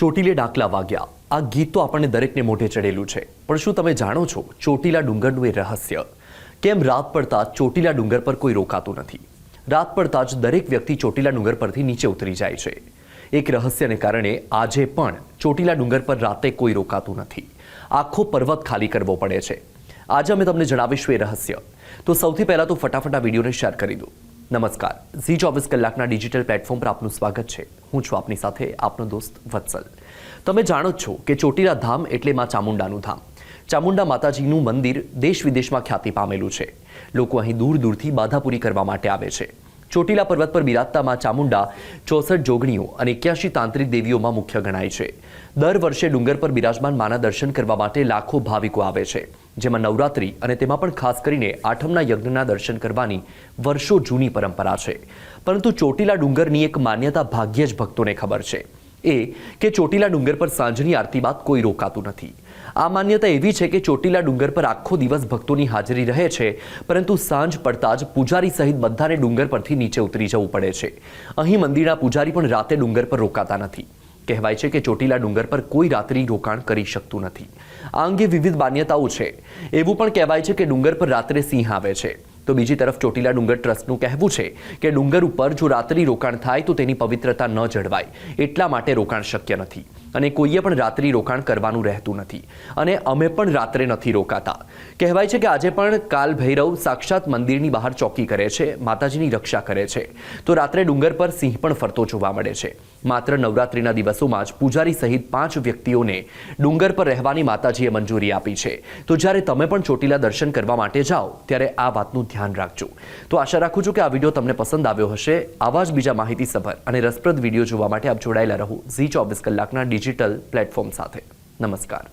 ચોટીલે ડાકલા વાગ્યા. આ ગીત તો આપણને દરેકને મોઢે ચડેલું છે. પણ શું તમે જાણો છો ચોટીલા ડુંગરનું એ રહસ્ય? કેમ રાત પડતા ચોટીલા ડુંગર પર કોઈ રોકાતું નથી? રાત પડતા જ દરેક વ્યક્તિ ચોટીલા ડુંગર પરથી નીચે ઉતરી જાય છે. એક રહસ્યને કારણે આજે પણ ચોટીલા ડુંગર પર રાતે કોઈ રોકાતું નથી. આખો પર્વત ખાલી કરવો પડે છે. આજે અમે તમને જણાવીશું એ રહસ્ય. તો સૌથી પહેલાં તો ફટાફટ આ વિડીયોને શેર કરી દો. નમસ્કાર. ઝી ચોવીસ કલાકના ડિજિટલ પ્લેટફોર્મ પર આપનું સ્વાગત છે. હું છું આપની સાથે આપનો દોસ્ત વત્સલ. તમે જાણો છો કે ચોટીલા ધામ એટલે માં ચામુંડાનું ધામ. ચામુંડા માતાજીનું મંદિર દેશ વિદેશમાં ખ્યાતિ પામેલું છે. લોકો અહીં દૂર દૂરથી બાધાપૂરી કરવા માટે આવે છે. ચોટીલા પર્વત પર બિરાજતા માં ચામુંડા ચોસઠ જોગણીઓ અને એક્યાસી તાંત્રિક દેવીઓમાં મુખ્ય ગણાય છે. દર વર્ષે ડુંગર પર બિરાજમાન માના દર્શન કરવા માટે લાખો ભાવિકો આવે છે. જેમાં નવરાત્રી અને તેમાં પણ ખાસ કરીને આઠમના યજ્ઞના દર્શન કરવાની વર્ષો જૂની પરંપરા છે. પરંતુ ચોટીલા ડુંગરની એક માન્યતા ભાગ્યે જ ભક્તોને ખબર છે. એ કે ચોટીલા ડુંગર પર સાંજની આરતી બાદ કોઈ રોકાતું નથી. આ માન્યતા એવી છે કે ચોટીલા ડુંગર પર આખો દિવસ ભક્તોની હાજરી રહે છે, પરંતુ સાંજ પડતા જ પૂજારી સહિત બધાને ડુંગર પરથી નીચે ઉતરી જવું પડે છે. અહીં મંદિરના પૂજારી પણ રાતે ડુંગર પર રોકાતા નથી. કહેવાય છે કે ચોટીલા ડુંગર પર કોઈ રાત્રિ રોકાણ કરી શકતું નથી. આ અંગે વિવિધ માન્યતાઓ છે. એવું પણ કહેવાય છે કે ડુંગર પર રાત્રે સિંહ આવે છે. તો બીજી તરફ ચોટીલા ડુંગર ટ્રસ્ટનું કહેવું છે કે ડુંગર ઉપર જો રાત્રિ રોકાણ થાય તો તેની પવિત્રતા ન જળવાય. એટલા માટે રોકાણ શક્ય નથી. અને કોઈએ પણ રાત્રિ રોકાણ કરવાનું રહેતું નથી. અને અમે પણ રાત્રે નથી રોકાતા. કહેવાય છે કે આજે પણ કાલ ભૈરવ સાક્ષાત મંદિરની બહાર ચોકી કરે છે, માતાજીની રક્ષા કરે છે. તો રાત્રે ડુંગર પર સિંહ પણ ફરતો જોવા મળે છે. માત્ર નવરાત્રિના દિવસોમાં જ પૂજારી સહિત પાંચ વ્યક્તિઓને ડુંગર પર રહેવાની માતાજીએ મંજૂરી આપી છે. તો જ્યારે તમે પણ ચોટીલા દર્શન કરવા માટે જાઓ, ત્યારે આ વાતનું ધ્યાન રાખજો. તો આશા રાખું છું કે આ વીડિયો તમને પસંદ આવ્યો હશે. આવા જ બીજા માહિતીસભર અને રસપ્રદ વીડિયો જોવા માટે આપ જોડાયેલા રહો. ઝી ચોવીસ કલાકના ડિજિટલ પ્લેટફોર્મ સાથે. નમસ્કાર.